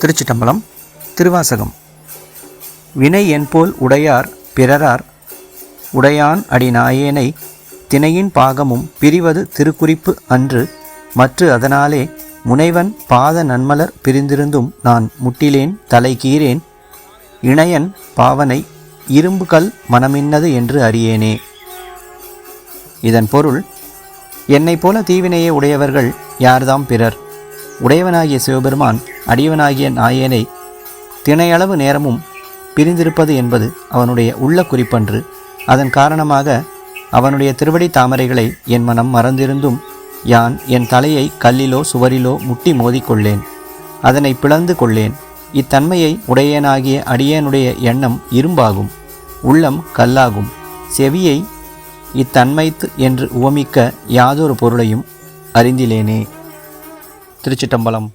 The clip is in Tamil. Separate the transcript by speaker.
Speaker 1: திருச்சிட்டம்பலம் திருவாசகம். வினை என்போல் உடையார் பிறரார் உடையான் அடி நாயேனை தினையின் பாகமும் பிரிவது திருக்குறிப்பு அன்று மற்று அதனாலே முனைவன் பாத நன்மலர் பிரிந்திருந்தும் நான் முட்டிலேன் தலை கீரேன் இணையன் பாவனை இரும்புகல் மனமின்னது என்று அறியேனே. இதன் பொருள் என்னைப் போல தீவினையே உடையவர்கள் யார்தாம் பிறர்? உடையவனாகிய சிவபெருமான் அடியவனாகிய நாயனை திணையளவு நேரமும் பிரிந்திருப்பது என்பது அவனுடைய உள்ள குறிப்பன்று. அதன் காரணமாக அவனுடைய திருவடி தாமரைகளை என் மனம் மறந்திருந்தும் யான் என் தலையை கல்லிலோ சுவரிலோ முட்டி மோதிக்கொள்ளேன். அதனை பிளந்து கொள்ளேன். இத்தன்மையை உடையனாகிய அடியனுடைய எண்ணம் இரும்பாகும். உள்ளம் கல்லாகும். செவியை இத்தன்மைத்து என்று உவமிக்க யாதொரு பொருளையும் அறிந்திலேனே. திருச்சிட்டம்பலம்.